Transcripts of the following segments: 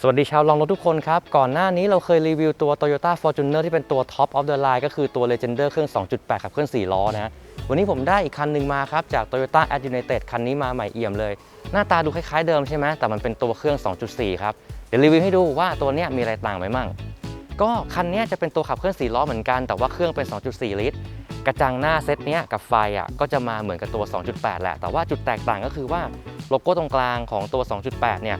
สวัสดีชาวลองรถทุกคนครับ ก่อนหน้านี้เราเคยรีวิวตัว Toyota Fortuner ที่เป็นตัว Top of the Line ก็คือตัว Legender เครื่อง 2.8 ขับเคลื่อน 4 ล้อนะ วันนี้ผมได้อีกคันหนึ่งมาครับ จาก Toyota a d United คันนี้มาใหม่เอี่ยมเลย หน้าตาดูคล้ายๆเดิมใช่ไหมแต่มันเป็นตัวเครื่อง 2.4 ครับ เดี๋ยวรีวิวให้ดูว่าตัวนี้มีอะไรต่างไหมมั่ง ก็คันนี้จะเป็นตัวขับเคลื่อน 4 ล้อเหมือนกัน แต่ว่าเครื่องเป็น 2.4 ลิตร กระจังหน้าเซตเนี้ยกับไฟอะก็จะมาเหมือนกับตัว 2.8 แหละ แต่ว่าจุดแตกต่างก็คือว่าโลโก้ตรงกลางของตัว 2.8 เนี่ย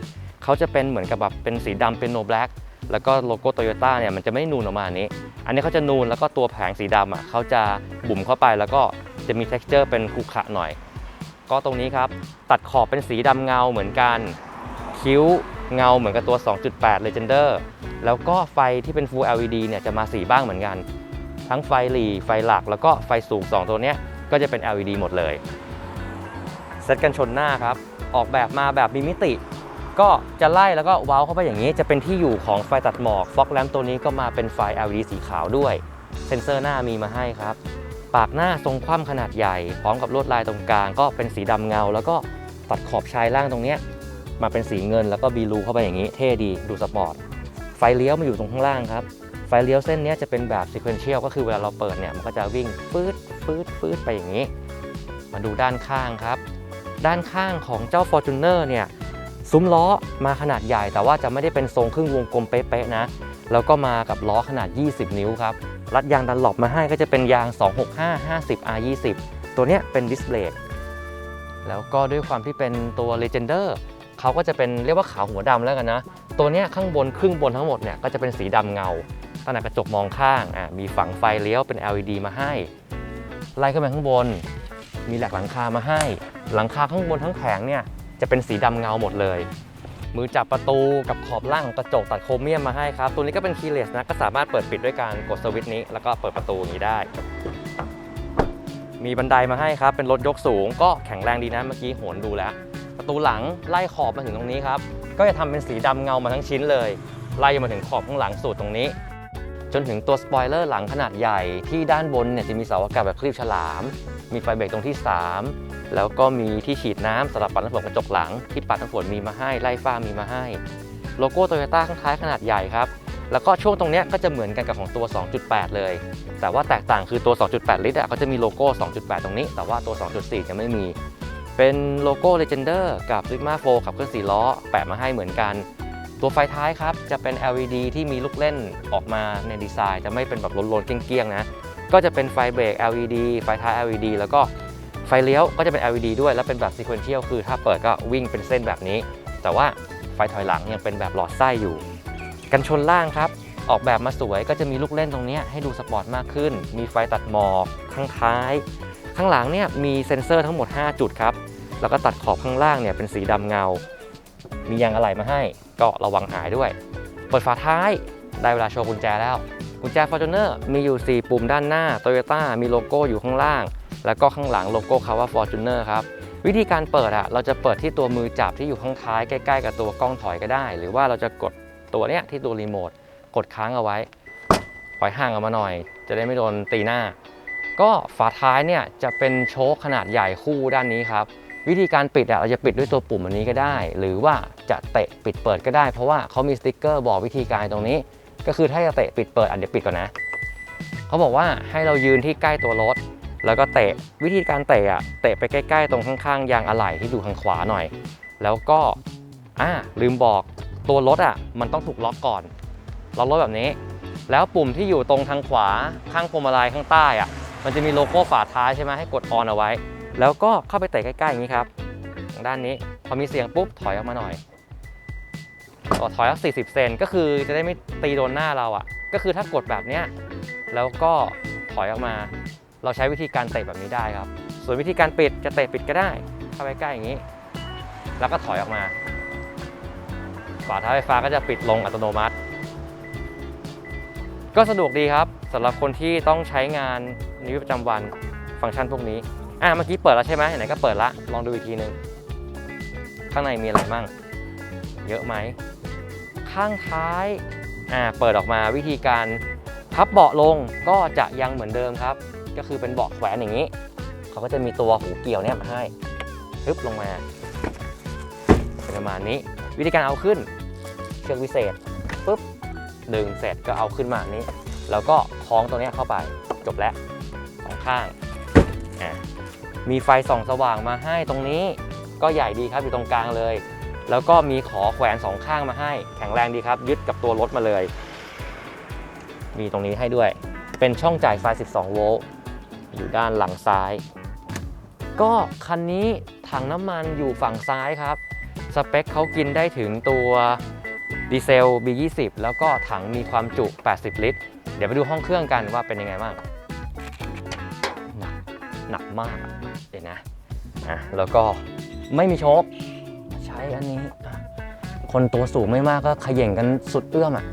เขาจะเป็นเหมือนกับแบบเป็นสีดำเป็นโนแบล็กแล้วก็โลโก้โตโยต้าเนี่ยมันจะไม่นูนออกมาอันนี้ อันนี้เขาจะนูนแล้วก็ตัวแผงสีดำอะเขาจะบุ๋มเข้าไปแล้วก็จะมี t e x t อร์เป็นขรุขระหน่อย ก็ตรงนี้ครับตัดขอบเป็นสีดำเงาเหมือนกัน คิ้วเงาเหมือนกับตัว 2.8 Legender แล้วก็ไฟที่เป็น Full LED เนี่ยจะมาสีบ้างเหมือนกัน ทั้งไฟหลีไฟหลัก แล้วก็ไฟสูง 2 ตัวเนี้ยก็จะเป็น LED หมดเลย เซตกันชนหน้าครับ ออกแบบมาแบบมีมิติ ก็จะไล่แล้วก็เว้าเข้าไปอย่างนี้ จะเป็นที่อยู่ของไฟตัดหมอกฟอกแลมตัวนี้ก็มาเป็นไฟ LED สีขาวด้วย เซ็นเซอร์หน้ามีมาให้ครับ ปากหน้าทรงคว่ำขนาดใหญ่ พร้อมกับลวดลายตรงกลางก็เป็นสีดำเงา แล้วก็ตัดขอบชายล่างตรงนี้มาเป็นสีเงินแล้วก็บีลูเข้าไปอย่างนี้ เท่ดีดูสปอร์ตไฟเลี้ยวมาอยู่ตรงข้างล่างครับไฟเลี้ยวเส้นนี้จะเป็นแบบ sequential ก็คือเวลาเราเปิดเนี่ยมันก็จะวิ่งฟืดฟืดฟืดไปอย่างนี้ มาดูด้านข้างครับ ด้านข้างของเจ้า Fortuner เนี่ย ซุ้มล้อมาขนาดใหญ่ แต่ว่าจะไม่ได้เป็นทรงครึ่งวงกลมเป๊ะๆนะ แล้วก็มากับล้อขนาด 20 นิ้วครับ รัดยางดันหลบมาให้ก็จะเป็นยาง 265 50 R20 ตัวเนี้ยเป็นดิสเบรกแล้วก็ด้วยความที่เป็นตัว Legender เขาก็จะเป็นเรียกว่าขาวหัวดำแล้วกันนะ ตัวเนี้ยข้างบนครึ่งบนทั้งหมดเนี่ยก็จะเป็นสีดำเงาตั้งแต่กระจกมองข้างอะมีฝังไฟเลี้ยวเป็น LED มาให้ ไล่ขึ้นไปข้างบน มีแหลกหลังคามาให้ หลังคาข้างบนทั้งแผงเนี่ย จะเป็นสีดำเงาหมดเลย มือจับประตูกับขอบล่างของกระจกตัดโครเมียมมาให้ครับ ตัวนี้ก็เป็นคีย์เลสนะก็สามารถเปิดปิดด้วยการกดสวิตช์นี้ แล้วก็เปิดประตูอย่างนี้ได้ มีบันไดมาให้ครับ เป็นรถยกสูง ก็แข็งแรงดีนะเมื่อกี้โหนดูแล้ว ประตูหลังไล่ขอบมาถึงตรงนี้ครับก็จะทำเป็นสีดำเงามาทั้งชิ้นเลย ไล่มาถึงขอบข้างหลังสุดตรงนี้ จนถึงตัวสปอยเลอร์หลังขนาดใหญ่ที่ด้านบนเนี่ยจะมีเสาอากาศแบบคลีบฉลาม มีไฟเบรกตรงที่ 3 แล้วก็มีที่ฉีดน้ำสำหรับปัดน้ำฝนกระจกหลัง ที่ปัดน้ำฝนมีมาให้ไล่ฟ้ามีมาให้ โลโก้โตโยต้าข้างท้ายขนาดใหญ่ครับแล้วก็ช่วงตรงนี้ก็จะเหมือนกันกับของตัว 2.8 เลย แต่ว่าแตกต่างคือตัว 2.8 ลิตรอะก็จะมีโลโก้ 2.8 ตรงนี้ แต่ว่าตัว 2.4 จะไม่มี เป็นโลโก้ Legender กับ Sigma 4ขับเคลื่อน4ล้อ แปะมาให้เหมือนกัน ตัวไฟท้ายครับ จะเป็น LED ที่มีลูกเล่นออกมาในดีไซน์ จะไม่เป็นแบบโลนๆ เกี้ยงๆ นะ ก็จะเป็นไฟเบรก LED ไฟท้าย LED แล้วก็ไฟเลี้ยวก็จะเป็น LED ด้วย แล้วเป็นแบบ sequential คือถ้าเปิดก็วิ่งเป็นเส้นแบบนี้ แต่ว่าไฟถอยหลังยังเป็นแบบหลอดไส้อยู่ กันชนล่างครับ ออกแบบมาสวยก็จะมีลูกเล่นตรงนี้ให้ดูสปอร์ตมากขึ้น มีไฟตัดหมอกข้างท้าย ข้างหลังเนี่ยมีเซ็นเซอร์ทั้งหมด 5 จุดครับ แล้วก็ตัดขอบข้างล่างเนี่ยเป็นสีดำเงา มียางอะไหล่มาให้ ก็ระวังหายด้วย เปิดฝาท้ายได้เวลาโชว์กุญแจแล้ว กุญแจ Fortuner มีอยู่ 4 ปุ่มด้านหน้า Toyota มีโลโก้อยู่ข้างล่าง แล้วก็ข้างหลังโลโก้คำว่า Fortuner ครับ วิธีการเปิดอะเราจะเปิดที่ตัวมือจับที่อยู่ข้างท้ายใกล้ๆ กับตัวกล้องถอยก็ได้ หรือว่าเราจะกดตัวเนี้ยที่ตัวรีโมทกดค้างเอาไว้ ปล่อยห่างออกมาหน่อย จะได้ไม่โดนตีหน้า ก็ฝาท้ายเนี่ยจะเป็นโชคขนาดใหญ่คู่ด้านนี้ครับ วิธีการปิดอะเราจะปิดด้วยตัวปุ่มอันนี้ก็ได้ หรือว่าจะเตะปิดเปิดก็ได้ เพราะว่าเขามีสติ๊กเกอร์บอกวิธีการตรงนี้ ก็คือถ้าจะเตะปิดเปิดอันเดี๋ยวปิดก่อนนะเขาบอกว่าให้เรายืนที่ใกล้ตัวรถ แล้วก็เตะวิธีการเตะอะเตะไปใกล้ ๆ ตรงข้างๆยางอะไหล่ที่ดูทางขวาหน่อย แล้วก็อ่าลืมบอกตัวรถอะมันต้องถูกล็อกก่อนล็อกรถแบบนี้ แล้วปุ่มที่อยู่ตรงทางขวาข้างพวงมาลัยข้างใต้อะมันจะมีโลโก้ฝาท้ายใช่ไหมให้กดออนเอาไว้ แล้วก็เข้าไปเตะใกล้ๆอย่างนี้ครับทางด้านนี้พอมีเสียงปุ๊บถอยออกมาหน่อยก็ถอยสัก40 เซนก็คือจะได้ไม่ตีโดนหน้าเราอะ่ะ ก็คือถ้ากดแบบเนี้ยแล้วก็ถอยออกมา เราใช้วิธีการเตะแบบนี้ได้ครับ ส่วนวิธีการปิดจะเตะปิดก็ได้เข้าไปใกล้อย่างนี้ แล้วก็ถอยออกมาฝาท้ายไฟฟ้าก็จะปิดลงอัตโนมัติ ก็สะดวกดีครับสำหรับคนที่ต้องใช้งานในชีวิตประจำวันฟังก์ชันพวกนี้ อะเมื่อกี้เปิดแล้วใช่ไหมไหนก็เปิดละลองดูอีกทีหนึ่งข้างในมีอะไรมั่งเยอะไหม ข้างท้ายอ่าเปิดออกมาวิธีการพับเบาะลงก็จะยังเหมือนเดิมครับ ก็คือเป็นเบาะแขวนอย่างนี้ เขาก็จะมีตัวหูเกี่ยวเนี่ยมาให้ปึ๊บลงมาเป็นประมาณนี้ วิธีการเอาขึ้นเชือกวิเศษปุ๊บดึงเสร็จก็เอาขึ้นมานี้ แล้วก็คล้องตัวนี้เข้าไปจบแล้วสองข้างอะ มีไฟส่องสว่างมาให้ตรงนี้ก็ใหญ่ดีครับอยู่ตรงกลางเลย แล้วก็มีขอแขวนสองข้างมาให้ แข็งแรงดีครับ ยึดกับตัวรถมาเลย มีตรงนี้ให้ด้วย เป็นช่องจ่ายไฟ 12 โวลต์อยู่ด้านหลังซ้าย ก็คันนี้ถังน้ำมันอยู่ฝั่งซ้ายครับ สเปคเขากินได้ถึงตัวดีเซล B20 แล้วก็ถังมีความจุ 80 ลิตร เดี๋ยวไปดูห้องเครื่องกันว่าเป็นยังไงบ้างหนักหนักมาก อะแล้วก็ไม่มีโชคใช้อันนี้ คนตัวสูงไม่มากก็ขย่งกันสุดเอื้อมอะ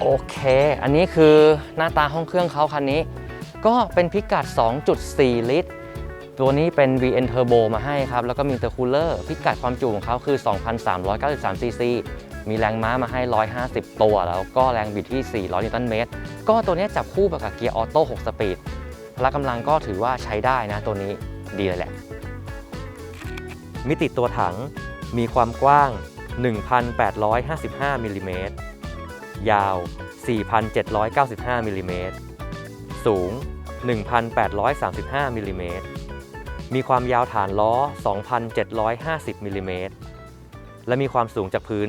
โอเค อันนี้คือหน้าตาห้องเครื่องเขาคันนี้ ก็เป็นพิกัด 2.4 ลิตร ตัวนี้เป็น VN Turbo มาให้ครับ แล้วก็มีเตอร์คูลเลอร์พิกัดความจุของเขาคือ 2,393 ซีซีมีแรงม้ามาให้ 150 ตัว แล้วก็แรงบิดที่ 400 นิวตันเมตร ก็ตัวนี้จับคู่กับเกียร์ออโต้ 6 สปีด พละกำลังก็ถือว่าใช้ได้นะตัวนี้ดีเลยแหละ มิติตัวถังมีความกว้าง 1,855มิลลิเมตร ยาว 4,795มิลลิเมตร สูง 1,835มิลลิเมตร มีความยาวฐานล้อ 2,750มิลลิเมตร และมีความสูงจากพื้น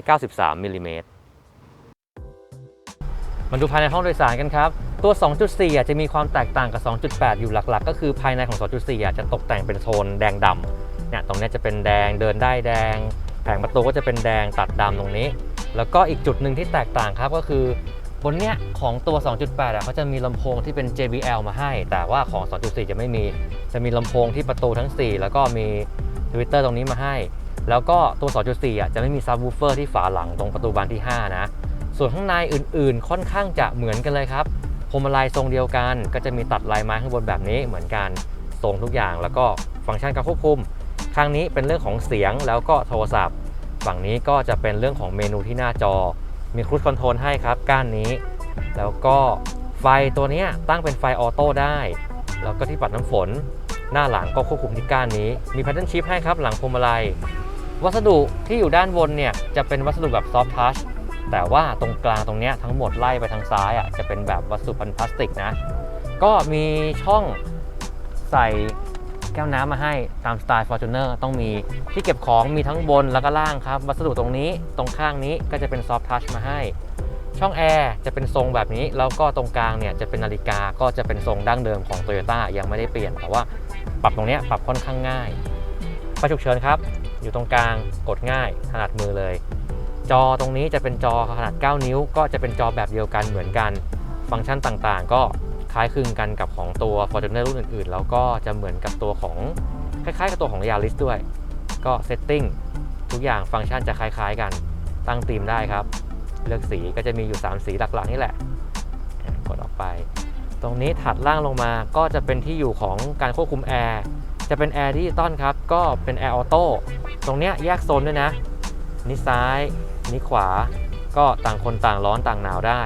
193มิลลิเมตร มาดูภายในห้องโดยสารกันครับตัว 2.4อ่จะมีความแตกต่างกับ 2.8 อยู่หลักๆ ก็คือภายในของ 2.4อ่จะตกแต่งเป็นโทนแดงดำ เนี่ยตรงนี้จะเป็นแดงเดินได้แดง แผงประตูก็จะเป็นแดงตัดดำตรงนี้ แล้วก็อีกจุดหนึ่งที่แตกต่างครับก็คือบนเนี้ยของตัว 2.8อะเขาจะมีลำโพงที่เป็น JBL มาให้ แต่ว่าของ 2.4 จะไม่มี จะมีลำโพงที่ประตูทั้ง 4 แล้วก็มีทวิตเตอร์ตรงนี้มาให้ แล้วก็ตัว 2.4 อะจะไม่มีซับวูเฟอร์ที่ฝาหลังตรงประตูบานที่ 5 นะ ส่วนข้างในอื่นๆ ค่อนข้างจะเหมือนกันเลยครับพวงมาลัยทรงเดียวกัน ก็จะมีตัดลายไม้ข้างบนแบบนี้เหมือนกันทรงทุกอย่าง แล้วก็ฟังก์ชันการควบคุม ข้งนี้เป็นเรื่องของเสียงแล้วก็โทรศัพท์ ฝั่งนี้ก็จะเป็นเรื่องของเมนูที่หน้าจอ มีครู i คอนโทรลให้ครับ ก้านนี้ แล้วก็ไฟตัวนี้ตั้งเป็นไฟออโต้ได้ แล้วก็ที่ปัดน้ำฝน หน้าหลังก็ควบคุมที่ก้านนี้ มีแพทเทิร์นชิพให้ครับ หลังพวงมาลัย วัสดุที่อยู่ด้านบนเนี่ยจะเป็นวัสดุแบบซอฟท์ทัชแต่ว่าตรงกลางตรงนี้ทั้งหมดไล่ไปทางซ้ายอะจะเป็นแบบวัสดุพันพลาสติกนะ ก็มีช่องใส่ แก้วน้ำมาให้ตามสไตล์ Fortuner ต้องมีที่เก็บของมีทั้งบนแล้วก็ล่างครับ วัสดุตรงนี้ตรงข้างนี้ก็จะเป็นซอฟท์ทัชมาให้ ช่องแอร์จะเป็นทรงแบบนี้ แล้วก็ตรงกลางเนี่ยจะเป็นนาฬิกาก็จะเป็นทรงดั้งเดิมของ Toyota ยังไม่ได้เปลี่ยน แต่ว่าปรับตรงนี้ปรับค่อนข้างง่ายไฟฉุกเฉินครับ อยู่ตรงกลางกดง่ายถนัดมือเลย จอตรงนี้จะเป็นจอขนาด 9 นิ้ว ก็จะเป็นจอแบบเดียวกันเหมือนกัน ฟังก์ชันต่างๆ ก็ คล้ายคลึงกันกับของตัว Fortuner รุ่นอื่นๆ แล้วก็จะเหมือนกับตัวของคล้ายๆกับตัวของ Yaris ด้วย ก็เซตติ้งทุกอย่างฟังก์ชันจะคล้ายๆกัน ตั้งธีมได้ครับ เลือกสีก็จะมีอยู่ 3 สีหลักๆนี่แหละ กดออกไป ตรงนี้ถัดล่างลงมาก็จะเป็นที่อยู่ของการควบคุมแอร์จะเป็นแอร์ดิจิตอลครับ ก็เป็นแอร์ออโต้ตรงเนี้ยแยกโซนด้วยนะ นี่ซ้าย นี่ขวา ก็ต่างคนต่างร้อนต่างหนาวได้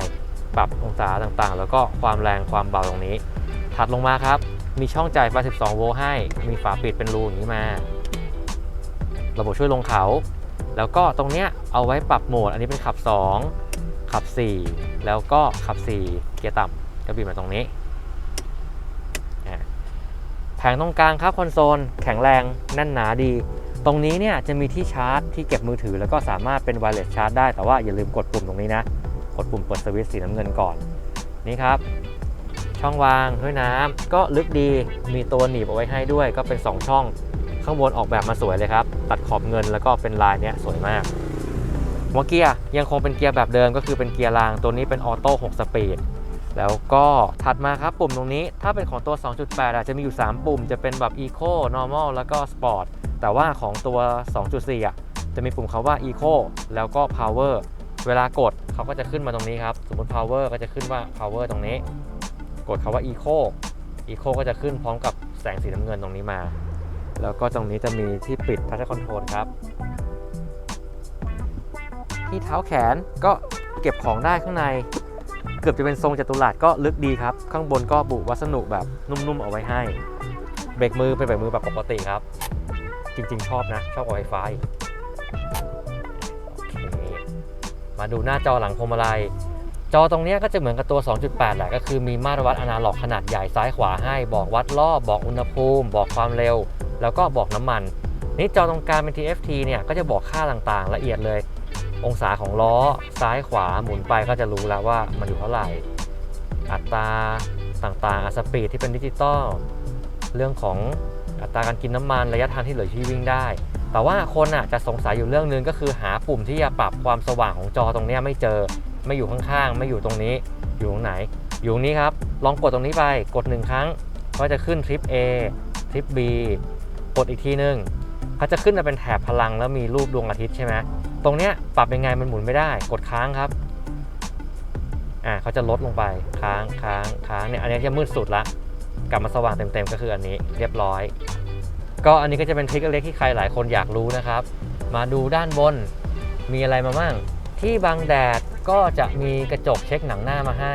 ปรับองศาต่างๆ แล้วก็ความแรงความเบาตรงนี้ ถัดลงมาครับ มีช่องจ่ายไฟ 12 โวลต์ให้ มีฝาปิดเป็นรูอย่างนี้มา ระบบช่วยลงเขา แล้วก็ตรงเนี้ยเอาไว้ปรับโหมด อันนี้เป็นขับ 2 ขับ 4 แล้วก็ขับ 4 เกียร์ต่ำก็บีบมาตรงนี้ แผงตรงกลางครับคอนโซลแข็งแรงแน่นหนาดีตรงนี้เนี่ยจะมีที่ชาร์จที่เก็บมือถือแล้วก็สามารถเป็นไวเลสชาร์จได้แต่ว่าอย่าลืมกดปุ่มตรงนี้นะ กดปุ่มเปิดสวิตช์สีน้ำเงินก่อน นี่ครับ ช่องวางด้วยน้ำก็ลึกดีมีตัวหนีบเอาไว้ให้ด้วย ก็เป็น 2 ช่องข้างบนออกแบบมาสวยเลยครับ ตัดขอบเงินแล้วก็เป็นลายเนี้ยสวยมากหัวเกียร์ยังคงเป็นเกียร์แบบเดิมก็คือเป็นเกียร์รางตัวนี้เป็นออโต้6สปีดแล้วก็ถัดมาครับปุ่มตรงนี้ถ้าเป็นของตัว 2.8 อาจจะมีอยู่ 3 ปุ่มจะเป็นแบบ Eco Normal แล้วก็ Sport แต่ว่าของตัว 2.4อะจะมีปุ่มคาว่า Eco แล้วก็ Power เวลากดเขาก็จะขึ้นมาตรงนี้ครับ สมมติ Power ก็จะขึ้นว่า Power ตรงนี้ กดคาว่า Eco Eco ก็จะขึ้นพร้อมกับแสงสีน้ำเงินตรงนี้มา แล้วก็ตรงนี้จะมีที่ปิด Touch Control ครับ ที่เท้าแขนก็เก็บของได้ข้างใน เกือบจะเป็นทรงจัตุรัสก็ลึกดีครับ ข้างบนก็บุวัสดุแบบนุ่มๆเอาไว้ให้ เบรกมือเป็นเบรกมือแบบปกติครับ จริงๆ ชอบนะ ชอบกว่าไฟฟ้าอีก มาดูหน้าจอหลังพวงมาลัย จอตรงนี้ก็จะเหมือนกับตัว 2.8 แหละ ก็คือมีมาตรวัดอนาล็อกขนาดใหญ่ซ้ายขวาให้ บอกวัดรอบบอกอุณหภูมิ บอกความเร็ว แล้วก็บอกน้ำมัน นี่จอตรงกลางเป็น TFT เนี่ยก็จะบอกค่าต่างๆ ละเอียดเลย องศาของล้อซ้ายขวาหมุนไปก็จะรู้แล้วว่ามันอยู่เท่าไหร่ อัตราต่างๆอัสปีดที่เป็นดิจิตอลเรื่องของอัตราการกินน้ำมันระยะทางที่เหลือที่วิ่งได้ แต่ว่าคนอะจะสงสัยอยู่เรื่องนึงก็คือหาปุ่มที่จะปรับความสว่างของจอตรงนี้ไม่เจอ ไม่อยู่ข้างๆ ไม่อยู่ตรงนี้ อยู่ตรงไหน อยู่ตรงนี้ครับ ลองกดตรงนี้ไป กดหนึ่งครั้ง ก็จะขึ้นทริป A ทริป B กดอีกทีนึงเขาจะขึ้นมาเป็นแถบพลังแล้วมีรูปดวงอาทิตย์ใช่ไหมตรงเนี้ยปรับยังไงมันหมุนไม่ได้ กดค้างครับ อ่าเขาจะลดลงไป ค้างค้างค้างเนี่ย อันนี้จะมืดสุดละ กลับมาสว่างเต็มๆก็คืออันนี้ เรียบร้อย ก็อันนี้ก็จะเป็นทริคเล็กๆที่ใครหลายคนอยากรู้นะครับ มาดูด้านบนมีอะไรมาบ้างที่บังแดดก็จะมีกระจกเช็คหนังหน้ามาให้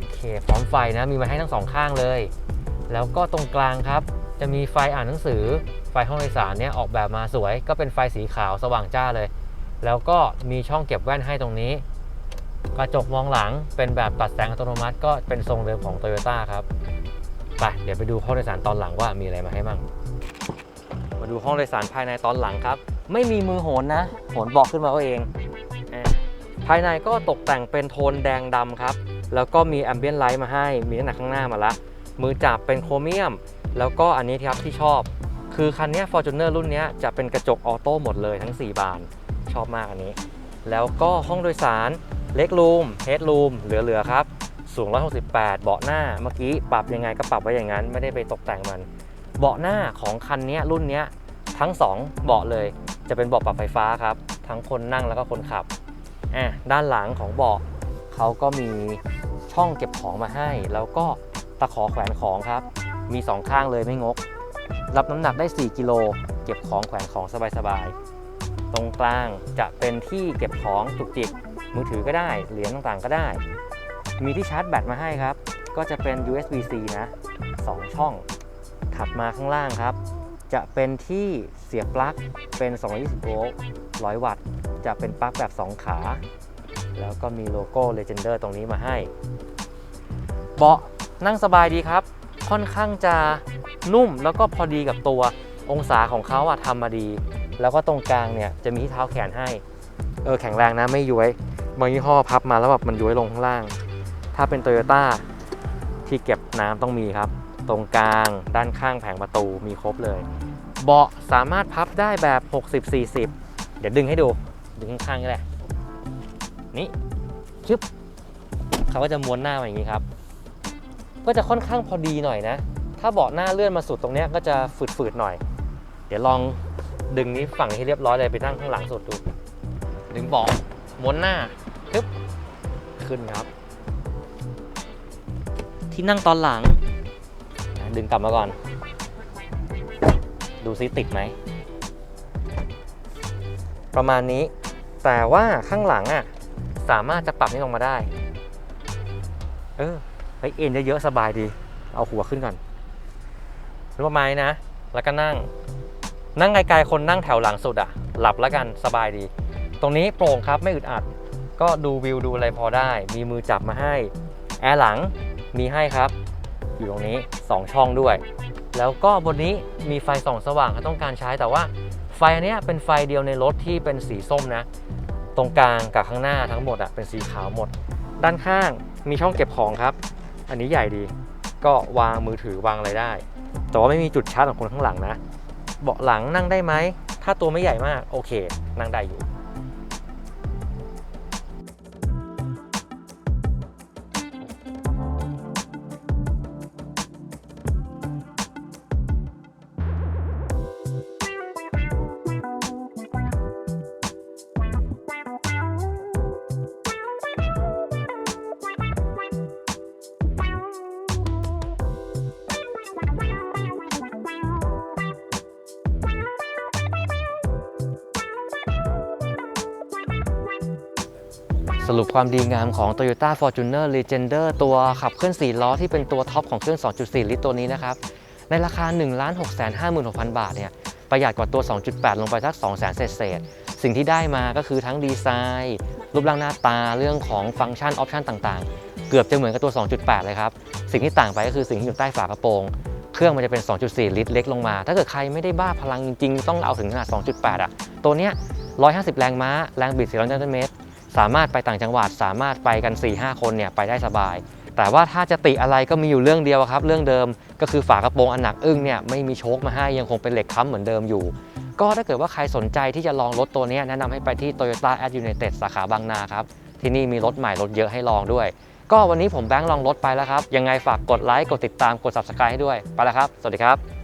โอเคพร้อมไฟนะมีมาให้ทั้งสองข้างเลย แล้วก็ตรงกลางครับ จะมีไฟอ่านหนังสือไฟห้องโดยสารเนี่ยออกแบบมาสวย ก็เป็นไฟสีขาวสว่างจ้าเลย แล้วก็มีช่องเก็บแว่นให้ตรงนี้ กระจกมองหลังเป็นแบบตัดแสงอัตโนมัติ ก็เป็นทรงเดิมของ Toyota ครับ ไปเดี๋ยวไปดูห้องโดยสารตอนหลังว่ามีอะไรมาให้มั่งมาดูห้องโดยสารภายในตอนหลังครับ ไม่มีมือโหนนะโหนบอกขึ้นมาเอาเอง ภายในก็ตกแต่งเป็นโทนแดงดำครับ แล้วก็มีแอมเบียนไลท์มาให้ มีตั้งแต่ข้างหน้ามาละ มือจับเป็นโครเมียม แล้วก็อันนี้ครับที่ชอบ คือคันนี้ย Fortuner รุ่นนี้จะเป็นกระจกออโต้หมดเลยทั้ง 4 บาน ชอบมากอันนี้ แล้วก็ห้องโดยสารเล็กรูมเฮดรูมเหลือๆครับ สูง 168 เบาะหน้าเมื่อกี้ปรับยังไงก็ปรับไว้อย่างนั้น ไม่ได้ไปตกแต่งมัน เบาะหน้าของคันนี้รุ่นนี้ทั้ง 2 เบาะเลย จะเป็นเบาะปรับไฟฟ้าครับ ทั้งคนนั่งแล้วก็คนขับอะด้านหลังของเบาะเขาก็มีช่องเก็บของมาให้ แล้วก็ตะขอแขวนของครับ มี 2 ข้างเลยไม่งก รับน้ำหนักได้ 4 กิโล เก็บของแขวนของสบายๆ ตรงกลางจะเป็นที่เก็บของจุกจิกมือถือก็ได้ เหรียญต่างๆก็ได้ มีที่ชาร์จแบตมาให้ครับ ก็จะเป็น USB-C นะ 2 ช่อง ถัดมาข้างล่างครับ จะเป็นที่เสียบปลั๊กเป็น 220 โวลต์ 100 วัตต์ จะเป็นปลั๊กแบบ 2 ขา แล้วก็มีโลโก้ Legender ตรงนี้มาให้ เบาะนั่งสบายดีครับ ค่อนข้างจะนุ่มแล้วก็พอดีกับตัวองศาของเขาอะทำมาดี แล้วก็ตรงกลางเนี่ยจะมีที่เท้าแขนให้ เออแข็งแรงนะไม่ย้วย บางยี่ห้อพับมาแล้วแบบมันย้วยลงข้างล่าง ถ้าเป็นโตโยต้าที่เก็บน้ำต้องมีครับ ตรงกลางด้านข้างแผงประตูมีครบเลย เบาะสามารถพับได้แบบ 60-40 เดี๋ยวดึงให้ดู ดึงข้างๆนี่แหละนี่ชึบเขาก็จะม้วนหน้ามาอย่างนี้ครับ ก็จะค่อนข้างพอดีหน่อยนะ ถ้าเบาะหน้าเลื่อนมาสุดตรงนี้ก็จะฝืดๆหน่อย เดี๋ยวลองดึงนี้ฝั่งให้เรียบร้อยเลยไปนั่งข้างหลังสุดดู ดึงเบาะม้วนหน้าปึ๊บขึ้นครับ ที่นั่งตอนหลังอะดึงกลับมาก่อน ดูซิติดไหม ประมาณนี้ แต่ว่าข้างหลังอะ สามารถจะปรับนี้ลงมาได้ เออเฮ้ยเอ็นเยอะๆสบายดี เอาหัวขึ้นก่อนรู้ประมาณนี้นะ แล้วก็นั่ง นั่งไกลๆคนนั่งแถวหลังสุดอะ หลับแล้วกันสบายดี ตรงนี้โปร่งครับไม่อึดอัด ก็ดูวิวดูอะไรพอได้ มีมือจับมาให้ แอร์หลัง มีให้ครับ อยู่ตรงนี้ 2 ช่องด้วย แล้วก็บนนี้มีไฟส่องสว่างถ้าต้องการใช้แต่ว่าไฟอันเนี้ยเป็นไฟเดียวในรถที่เป็นสีส้มนะ ตรงกลางกับข้างหน้าทั้งหมดอะเป็นสีขาวหมด ด้านข้างมีช่องเก็บของครับ อันนี้ใหญ่ดี ก็วางมือถือวางอะไรได้ แต่ว่าไม่มีจุดชาร์จของคนข้างหลังนะ เบาะหลังนั่งได้ไหม ถ้าตัวไม่ใหญ่มากโอเค นั่งได้อยู่ สรุปความดีงามของ Toyota Fortuner Legender ตัวขับเคลื่อน4ล้อที่เป็นตัวท็อปของเครื่อง 2.4 ลิตรตัวนี้นะครับ ในราคา 1 6 5 6 0 0 0 บาทเนี่ยประหยัดกว่าตัว 2.8 ลงไปสัก 2 0 0 0 0 0เศษสิ่งที่ได้มาก็คือทั้งดีไซน์ รูปร่างหน้าตาเรื่องของฟังก์ชันออปชันต่างๆ เกือบจะเหมือนกับตัว 2.8 เลยครับ สิ่งที่ต่างไปก็คือสิ่งที่อยู่ใต้ฝากระโปรง เครื่องมันจะเป็น 2.4 ลิตรเล็กลงมา ถ้าเกิดใครไม่ได้บ้าพลังจริงๆ ต้องเอาถึงขนาด 2.8 อะ ตัวเนี้ย 150 แรงม้า แรงบิด 400 นิวตันเมตร สามารถไปต่างจังหวัด สามารถไปกัน 4-5 คนเนี่ยไปได้สบาย แต่ว่าถ้าจะติอะไรก็มีอยู่เรื่องเดียวครับ เรื่องเดิมก็คือฝากระโปรงอันหนักอึ้งเนี่ยไม่มีโชคมาให้ยังคงเป็นเหล็กค้ำเหมือนเดิมอยู่ ก็ถ้าเกิดว่าใครสนใจที่จะลองรถตัวนี้แนะนำให้ไปที่ Toyota at United สาขาบางนาครับที่นี่มีรถใหม่รถเยอะให้ลองด้วย ก็วันนี้ผมแบงค์ลองรถไปแล้วครับยังไงฝากกดไลค์กดติดตามกด subscribe ให้ด้วยไปแล้วครับ สวัสดีครับ